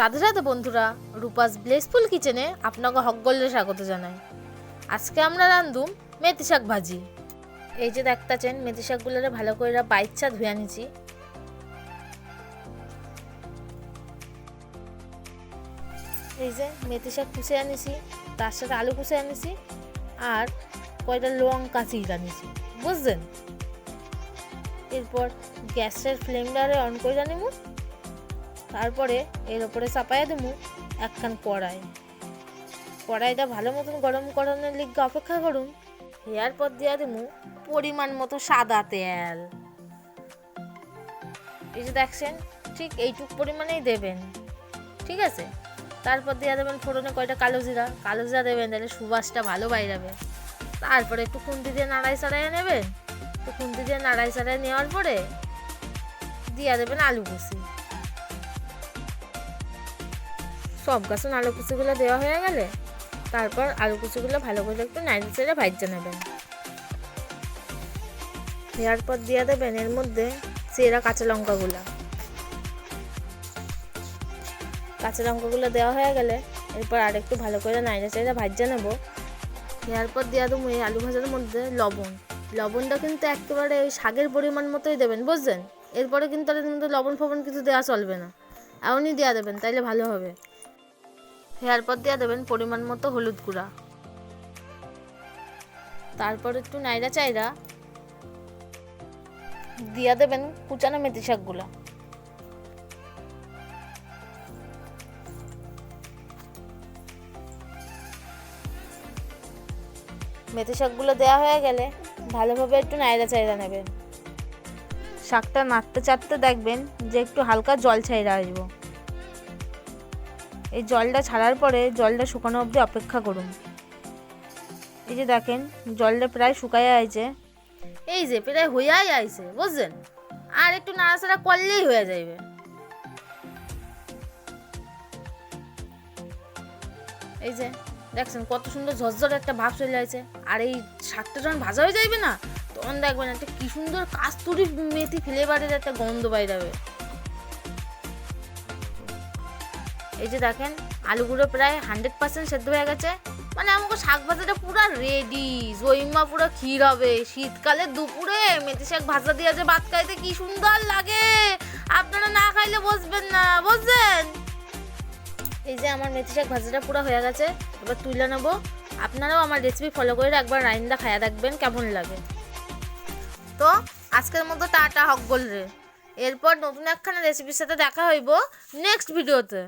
রাধে রাধে বন্ধুরা, রূপাস ব্লেসফুল কিচেনে আপনাকে হকগল্লে স্বাগত জানাই। আজকে আমরা রান্ধুম মেথি শাক ভাজি। এই যে দেখতেছেন, মেথি শাকগুলোরে ভালো করে বাইচ্ছা ধুয়ে নিছি এই যে মেথি শাক কুচে আনিছি, তার সাথে আলু কুচে আনিছি, আর কয়টা লঙ্কা চিড়া নিছি বুঝলেন এরপর গ্যাসের ফ্লেমটারে অন করে নিমু তারপরে এর ওপরে চাপাইয়া দেবো একখান কড়াই। কড়াইটা ভালো মতন গরম করানোর লিগে অপেক্ষা করুন, হেয়ার পর দিয়া দেবো পরিমাণ মতো সাদা তেল। এই যে দেখছেন, ঠিক এইটুক পরিমাণেই দেবেন, ঠিক আছে? তারপর দিয়া দেবেন ফোড়নে কয়টা কালো জিরা কালো জিরা দেবেন, তাহলে সুবাসটা ভালো বাইরাবে। তারপরে একটু খুন্তি দিয়ে নাড়াই চাড়াইয়া নেবেন, একটু খুন্তি দিয়ে নাড়াই চাড়াই নেওয়ার পরে দিয়া দেবেন আলু কুচি সব গাছন আলু কুচিগুলো দেওয়া হয়ে গেলে তারপর আলু কুচিগুলো ভালো করে একটু নাইট ছেড়ে ভাজতে নেবেন। দেওয়ার পর দিয়ে দেবেন এর মধ্যে চেরা কাঁচা লঙ্কাগুলো। কাঁচা লঙ্কাগুলো দেওয়া হয়ে গেলে এরপর আর একটু ভালো করে নাইড়ে চাইড়ে ভাজতে নেব। দেওয়ার পর দেওয়া দেবো এই আলু ভাজার মধ্যে লবণ। লবণটা কিন্তু একেবারে শাকের পরিমাণ মতোই দেবেন বুঝছেন এরপরে কিন্তু আর লবণ ফবণ কিছু দেওয়া চলবে না। এমনই দেওয়া দেবেন, তাইলে ভালো হবে। হেয়ার পর দেওয়া দেবেন পরিমাণ মতো হলুদ গুঁড়া। তারপর একটু নাইরা চাইরা দিয়া দেবেন কুচানো মেথি শাকগুলা। মেথি শাকগুলো দেওয়া হয়ে গেলে ভালোভাবে একটু নাইরা চাইরা নেবেন। শাকটা নাড়তে চাড়তে দেখবেন যে একটু হালকা জল ছাইরা আসব। এই জলটা ছাড়ার পরে জলটা শুকানো অবধি অপেক্ষা করুন। এই যে দেখেন, জলটা প্রায় শুকায় আইছে। এই যে প্রায় হইয়াই আইছে, বুঝছেন? আর একটু নাড়াচাড়া করলেই হয়ে যাইবে। এই যে, দেখছেন কত সুন্দর ঝরঝর একটা ভাব চলে আছে আর এই শাকটা যখন ভাজা হয়ে যাইবে না, তখন দেখবেন একটা কি সুন্দর কাস্তুরি মেথি ফ্লেভারের একটা গন্ধ বাইরাবে এই যে দেখেন, আলুগুলো প্রায় হান্ড্রেড পার্সেন্ট সেদ্ধ হয়ে গেছে। মানে আমাকে শাক ভাজাটা পুরো রেডি জৈমা পুরো ক্ষীর হবে। শীতকালে দুপুরে মেথি শাক ভাজা দিয়ে যে ভাত খাইতে কি সুন্দর লাগে। আপনারা না খাইলে বসবেন না বুঝছেন এই যে আমার মেথি শাক ভাজাটা পুরো হয়ে গেছে, এবার তুলে নেব। আপনারাও আমার রেসিপি ফলো করে একবার রাইন্দা খায়া দেখবেন কেমন লাগে। তো আজকের মতো টাটা, হক বল রে এরপর নতুন একখানা রেসিপির সাথে দেখা হইব নেক্সট ভিডিওতে